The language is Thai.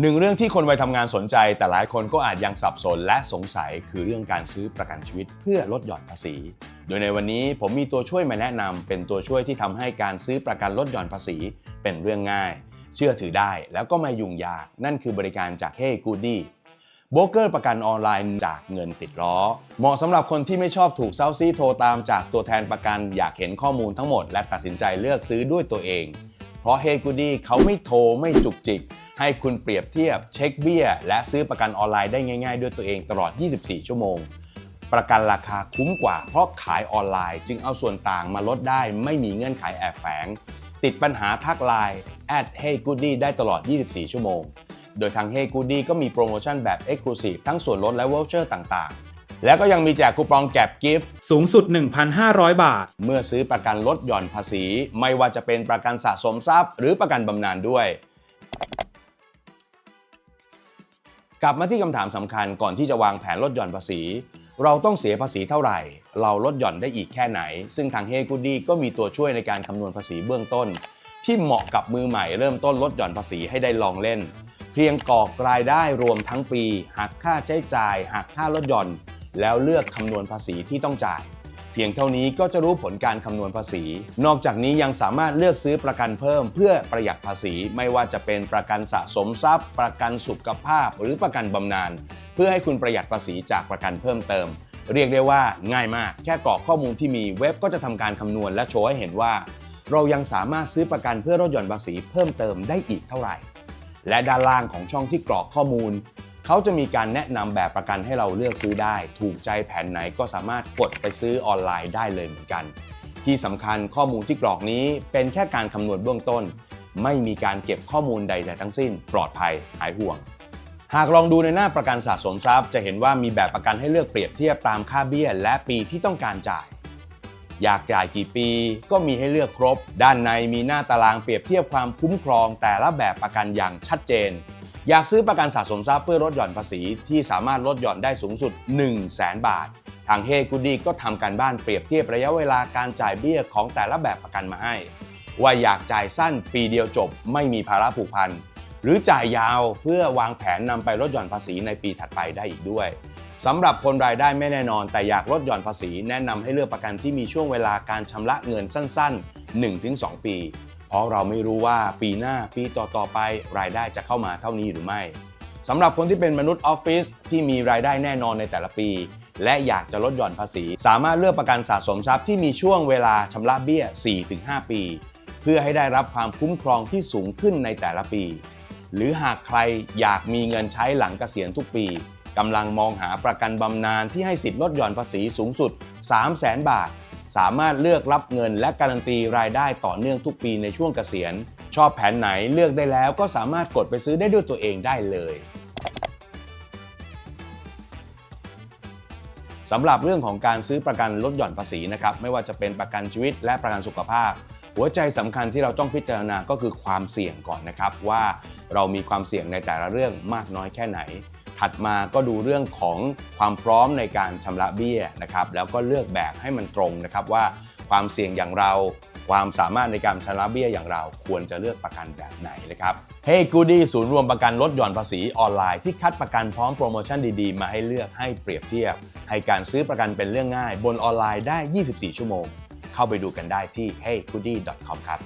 หนึ่งเรื่องที่คนวัยทำงานสนใจ แต่หลายคนก็อาจยังสับสนและสงสัยคือเรื่องการซื้อประกันชีวิตเพื่อลดหย่อนภาษี โดยในวันนี้ผมมีตัวช่วยมาแนะนำเป็นตัวช่วยที่ทำให้การซื้อประกันลดหย่อนภาษี เป็นเรื่องง่าย เชื่อถือได้แล้วก็ไม่ยุ่งยาก นั่นคือบริการจาก Hey Goody โบรกเกอร์ประกันออนไลน์จากเงินติดล้อ เหมาะสำหรับคนที่ไม่ชอบถูกเซาซีโทรตามจากตัวแทนประกัน อยากเห็นข้อมูลทั้งหมด และตัดสินใจเลือกซื้อด้วยตัวเอง เพราะ Hey Goody เขาไม่โทรไม่จุกจิก ให้คุณเปรียบเทียบเช็คเบี้ย และซื้อประกันออนไลน์ได้ง่ายๆ ด้วยตัวเองตลอด 24 ชั่วโมง ประกันราคาคุ้มกว่า เพราะขายออนไลน์ จึงเอาส่วนต่างมาลดได้ ไม่มีเงื่อนไขแอบแฝง ติดปัญหาทักไลน์ at hey goody ได้ตลอด 24 ชั่วโมง โดยทาง Hey Goody ก็มีโปรโมชั่นแบบ Exclusive ทั้งส่วนลดและวอลเชอร์ต่างๆ แล้วก็ยังมีแจกคูปองแก็บกิฟต์สูงสุด 1,500 บาท เมื่อซื้อประกันลดหย่อนภาษี ไม่ว่าจะเป็นประกันสะสมทรัพย์ หรือประกันบำนาญด้วย กลับมาที่คำถามสำคัญก่อนที่จะวางแผนลดหย่อนภาษี เราต้องเสียภาษีเท่าไหร่ เราลดหย่อนได้อีกแค่ไหน ซึ่งทางเฮกูดี้ก็มีตัวช่วยในการคำนวณภาษีเบื้องต้น ที่เหมาะกับมือใหม่เริ่มต้นลดหย่อนภาษีให้ได้ลองเล่น เพียงกรอกรายได้รวมทั้งปีหักค่าใช้จ่ายหักค่าลดหย่อน แล้วเลือกคำนวณภาษีที่ต้องจ่าย พียงเท่านี้ก็จะรู้ผลการคำนวณภาษี นอกจากนี้ยังสามารถเลือกซื้อประกันเพิ่มเพื่อประหยัดภาษี ไม่ว่าจะเป็นประกันสะสมทรัพย์ ประกันสุขภาพ หรือประกันบำนาญเพื่อให้คุณประหยัดภาษีจากประกันเพิ่มเติม เรียกได้ว่าง่ายมาก แค่กรอกข้อมูลที่มีเว็บก็จะทำการคำนวณและโชว์ให้เห็นว่า เรายังสามารถซื้อประกันเพื่อลดหย่อนภาษีเพิ่มเติมได้อีกเท่าไหร่ และด้านล่างของช่องที่กรอกข้อมูล เขาจะมีการแนะนำแบบประกันให้เราเลือกซื้อได้ ถูกใจแผนไหนก็สามารถกดไปซื้อออนไลน์ได้เลยเหมือนกัน ที่สำคัญข้อมูลที่กรอกนี้เป็นแค่การคำนวณเบื้องต้น ไม่มีการเก็บข้อมูลใดๆทั้งสิ้น ปลอดภัยหายห่วง หากลองดูในหน้าประกันสะสมทรัพย์ จะเห็นว่ามีแบบประกันให้เลือกเปรียบเทียบตามค่าเบี้ย และปีที่ต้องการจ่ายอยากจ่ายกี่ปีก็มีให้เลือกครบ ด้านในมีหน้าตารางเปรียบเทียบความคุ้มครองแต่ละแบบประกันอย่างชัดเจน อยากซื้อประกันสะสมทรัพย์เพื่อลดหย่อนภาษีที่สามารถลดหย่อนได้สูงสุด 1 0 0 0 0แบาท ทางเฮกูดีก็ทำการบ้านเปรียบเทียบระยะเวลาการจ่ายเบี้ยของแต่ละแบบประกันมาให้ ว่าอยากจ่ายสั้นปีเดียวจบไม่มีภาระผูกพันหรือจ่ายยาวเพื่อวางแผนนำไปลดหย่อนภาษีในปีถัดไปได้อีกด้วยสำหรับคนรายได้ไม่แน่นอน แต่อยากลดหย่อนภาษีแนะนำให้เลือกประกันที่มีช่วงเวลาการชำระเงินสั้น ๆ 1-2 ปี เพราะเราไม่รู้ว่าปีหน้าปีต่อๆไปรายได้จะเข้ามาเท่านี้หรือไม่สำหรับคนที่เป็นมนุษย์ออฟฟิศที่มีรายได้แน่นอนในแต่ละปี และอยากจะลดหย่อนภาษี สามารถเลือกประกันสะสมทรัพย์ที่มีช่วงเวลาชำระเบี้ย 4-5 ปี เพื่อให้ได้รับความคุ้มครองที่สูงขึ้นในแต่ละปี หรือหากใครอยากมีเงินใช้หลังเกษียณทุกปีกำลังมองหาประกันบำนาญที่ให้สิทธิ์ลดหย่อนภาษีสูงสุด 3 0 0 0 0 0 บาท สามารถเลือกรับเงินและการันตีรายได้ต่อเนื่องทุกปีในช่วงเกษียณ ชอบแผนไหนเลือกได้แล้วก็สามารถกดไปซื้อได้ด้วยตัวเองได้เลยสำหรับเรื่องของการซื้อประกันลดหย่อนภาษีนะครับไม่ว่าจะเป็นประกันชีวิตและประกันสุขภาพ หัวใจสำคัญที่เราต้องพิจารณาก็คือความเสี่ยงก่อนนะครับว่าเรามีความเสี่ยงในแต่ละเรื่องมากน้อยแค่ไหน ถัดมาก็ดูเรื่องของความพร้อมในการชำระเบี้ยนะครับแล้วก็เลือกแบบให้มันตรงนะครับว่าความเสี่ยงอย่างเราความสามารถในการชำระเบี้ยอย่างเราควรจะเลือกประกันแบบไหนนะครับ Hey Goody ศูนย์รวมประกันลดหย่อนภาษีออนไลน์ที่คัดประกันพร้อมโปรโมชั่นดีๆ มาให้เลือกให้เปรียบเทียบ ให้การซื้อประกันเป็นเรื่องง่าย บนออนไลน์ได้ 24 ชั่วโมง เข้าไปดูกันได้ที่ heygoody.com ครับ